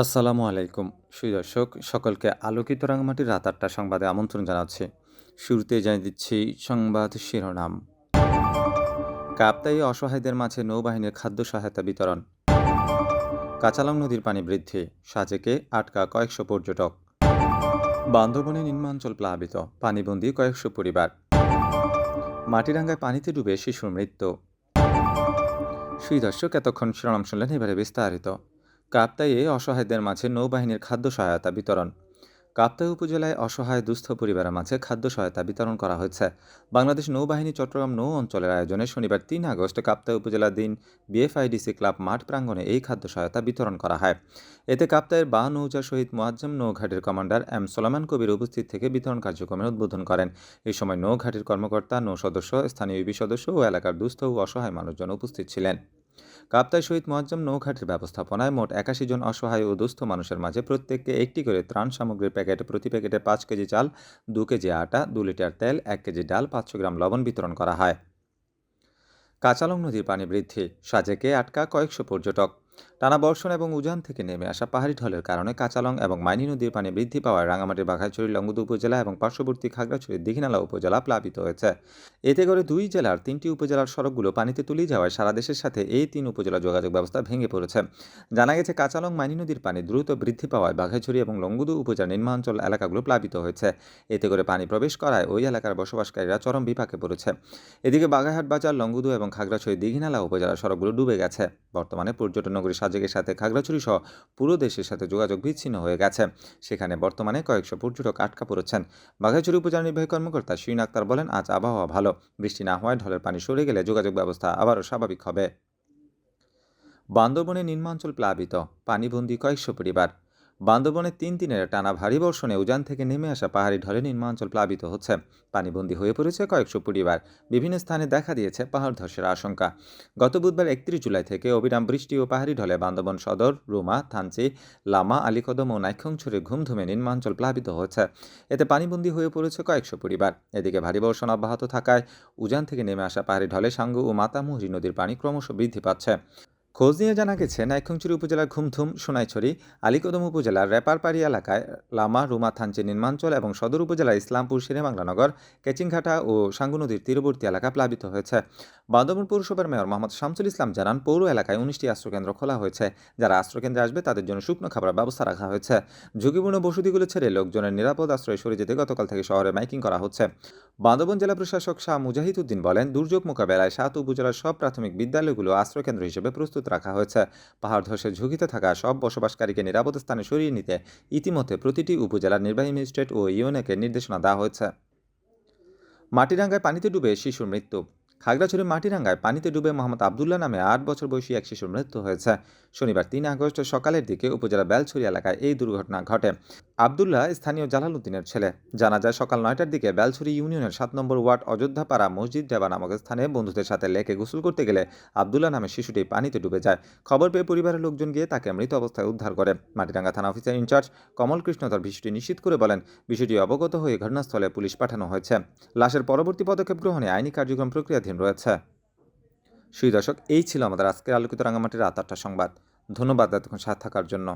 আসসালামু আলাইকুম। সুই দর্শক, সকলকে আলোকিত রাঙামাটির রাত আটটা সংবাদে আমন্ত্রণ জানাচ্ছি। শুরুতে জানিয়ে দিচ্ছি সংবাদ শিরোনাম। কাপ্তাই অসহায়দের মাঝে নৌবাহিনীর খাদ্য সহায়তা বিতরণ। কাঁচালং নদীর পানি বৃদ্ধি, সাজেকে আটকা কয়েকশো পর্যটক। বান্দরবনে নিম্নাঞ্চল প্লাবিত, পানিবন্দী কয়েকশো পরিবার। মাটিরাঙ্গায় পানিতে ডুবে শিশুর মৃত্যু। সুই দর্শক, এতক্ষণ শিরোনাম শুনলেন এবারে বিস্তারিত। কাপ্তাইয়ে অসহায়দের মাঝে নৌবাহিনীর খাদ্য সহায়তা বিতরণ। কাপ্তাই উপজেলায় অসহায় দুস্থ পরিবারের মাঝে খাদ্য সহায়তা বিতরণ করা হয়েছে। বাংলাদেশ নৌবাহিনী চট্টগ্রাম নৌ অঞ্চলের আয়োজনে শনিবার তিন আগস্ট কাপ্তাই উপজেলা দিন বিএফআইডিসি ক্লাব মাঠ প্রাঙ্গণে এই খাদ্য সহায়তা বিতরণ করা হয়। এতে কাপ্তাইয়ের বা নৌজা শহীদ মোয়াজ্জম নৌঘাটের কমান্ডার এম সোলামান কবির উপস্থিত থেকে বিতরণ কার্যক্রমের উদ্বোধন করেন। এই সময় নৌঘাটের কর্মকর্তা, নৌ সদস্য, স্থানীয় ইবি সদস্য ও এলাকার দুস্থ ও অসহায় মানুষজন উপস্থিত ছিলেন। কাপ্তাই শহীদ মোয়াজ্জম নৌঘাটের ব্যবস্থাপনায় মোট একাশি জন অসহায় ও দুস্থ মানুষের মাঝে প্রত্যেককে একটি করে ত্রাণ সামগ্রীর প্যাকেট, প্রতি প্যাকেটে পাঁচ কেজি চাল, দু কেজি আটা, দু লিটার তেল, এক কেজি ডাল, পাঁচশো গ্রাম লবণ বিতরণ করা হয়। কাঁচালং নদীর পানি বৃদ্ধি। সাজেকে আটকা কয়েকশো পর্যটক। টানা বর্ষণ এবং উজান থেকে নেমে আসা পাহাড়ি ঢলের কারণে কাঁচালং এবং মাইনি নদীর পানি বৃদ্ধি পাওয়ায় রাঙামাটির বাঘাইছড়ি লঙ্গুদু উপজেলা এবং পার্শ্ববর্তী খাগড়াছড়ির দীঘিনালা উপজেলা প্লাবিত হয়েছে। এতে করে দুই জেলার তিনটি উপজেলার সড়কগুলো পানিতে তুলে যাওয়ায় সারা দেশের সাথে এই তিন উপজেলা যোগাযোগ ব্যবস্থা ভেঙে পড়েছে। জানা গেছে, কাঁচালং মাইনি নদীর পানি দ্রুত বৃদ্ধি পাওয়ায় বাঘাইছড়ি এবং লঙ্গুদু উপজেলার নিম্নাঞ্চল এলাকাগুলো প্লাবিত হয়েছে। এতে করে পানি প্রবেশ করায় ওই এলাকার বসবাসকারীরা চরম বিপাকে পড়েছে। এদিকে বাঘাহাট বাজার লঙ্গুদু এবং খাগড়াছড়ি, দীঘিনালা উপজেলার সড়কগুলো ডুবে গেছে। বর্তমানে পর্যটন নগরী সাজেকের সাথে খাগড়াছড়ি সহ পুরো দেশের সাথে যোগাযোগ বিচ্ছিন্ন হয়ে গেছে। সেখানে বর্তমানে কয়েকশো পর্যটক আটকা পড়েছেন। বাঘাইছড়ি উপজেলা নির্বাহী কর্মকর্তা শিরিন আক্তার বলেন, আজ আবহাওয়া ভালো। বৃষ্টি না হওয়ায় ঢলের পানি সরে গেলে যোগাযোগ ব্যবস্থা আবারও স্বাভাবিক হবে। বান্দরবনে নিম্নাঞ্চল প্লাবিত। পানিবন্দী কয়েকশো পরিবার। বান্দরবনে তিন দিনের টানা ভারী বর্ষণে উজান থেকে নেমে আসা পাহাড়ি ঢলে নিম্নাঞ্চল প্লাবিত হচ্ছে। পানিবন্দী হয়ে পড়েছে কয়েকশো পরিবার বিভিন্ন স্থানে দেখা দিয়েছে পাহাড় ধসের আশঙ্কা। গত বুধবার একত্রিশ জুলাই থেকে অবিরাম বৃষ্টি ও পাহাড়ি ঢলে বান্দরবন সদর, রুমা, থানচি, লামা, আলিকদম ও নাইক্ষংছড়ে ঘুমধুমে নিম্নাঞ্চল প্লাবিত হচ্ছে। এতে পানিবন্দী হয়ে পড়েছে কয়েকশো পরিবার এদিকে ভারী বর্ষণ অব্যাহত থাকায় উজান থেকে নেমে আসা পাহাড়ি ঢলে সাঙ্গু ও মাতামুহুরি নদীর পানি ক্রমশ বৃদ্ধি পাচ্ছে। খোঁজ নিয়ে জানা গেছে নাইক্ষংচুরি উপজেলার ঘুমথুম, সোনাইছড়ি, আলিকদম উপজেলার রেপারপাড়ি এলাকায় লামা রুমা থানচে নির্মাঞ্চল এবং সদর উপজেলার ইসলামপুর, শেরেবাংলানগর, কেচিংঘাটা ও সাঙ্গু নদীর তীরবর্তী এলাকা প্লাবিত হয়েছে। বান্দরবন পৌরসভার মেয়র মোহাম্মদ শামসুল ইসলাম জানান, পৌর এলাকায় উনিশটি আশ্রয়কেন্দ্র খোলা হয়েছে। যারা আশ্রয়কেন্দ্রে আসবে, তাদের জন্য শুকনো খাবার ব্যবস্থা রাখা হয়েছে। ঝুঁকিপূর্ণ বসতিগুলো ছেড়ে লোকজনের নিরাপদ আশ্রয় সরে যেতে গতকাল থেকে শহরে মাইকিং করা হচ্ছে। বান্দরবন জেলা প্রশাসক শাহ মুজাহিদ উদ্দিন বলেন, দুর্যোগ মোকাবেলায় সাত উপজেলার সব প্রাথমিক বিদ্যালয়গুলো আশ্রয়কেন্দ্র হিসেবে প্রস্তুত রাখা হয়েছে। পাহাড় ধসের ঝুঁকিতে থাকা সব বসবাসকারীকে নিরাপদ স্থানে সরিয়ে নিতে ইতিমধ্যে প্রতিটি উপজেলার নির্বাহী ম্যাজিস্ট্রেট ও ইউএনএকে নির্দেশনা দেওয়া হয়েছে। মাটিরাঙ্গায় পানিতে ডুবে শিশুর মৃত্যু খাগড়াছড়ি মাটিরাঙ্গায় পানিতে ডুবে মোহাম্মদ আবদুল্লাহ নামে আট বছর বয়সী এক শিশুর মৃত্যু হয়েছে। শনিবার তিন আগস্ট সকালের দিকে উপজেলা বেলছড়ি এলাকায় এই দুর্ঘটনা ঘটে। আবদুল্লাহ স্থানীয় জালালউদ্দিনের ছেলে। জানা যায় সকাল নয়টার দিকে বেলছড়ি ইউনিয়নের সাত নম্বর ওয়ার্ড অযোধ্যাপাড়া মসজিদ ডেবা নামক স্থানে বন্ধুদের সাথে লেকে গোসল করতে গেলে আবদুল্লাহ নামে শিশুটি পানিতে ডুবে যায়। খবর পেয়ে পরিবারের লোকজন গিয়ে তাকে মৃত অবস্থায় উদ্ধার করে। মাটিরাঙ্গা থানা অফিসার ইনচার্জ কমল কৃষ্ণ তার বিষয়টি নিশ্চিত করে বলেন, বিষয়টি অবগত হয়ে ঘটনাস্থলে পুলিশ পাঠানো হয়েছে। লাশের পরবর্তী পদক্ষেপ গ্রহণে আইনি কার্যক্রম স্বাধীন রয়েছে। সুই দর্শক, এই ছিল আমাদের আজকের আলোকিত রাঙামাটির রাত আটটা সংবাদ। ধন্যবাদ এতক্ষণ সাথে থাকার জন্য।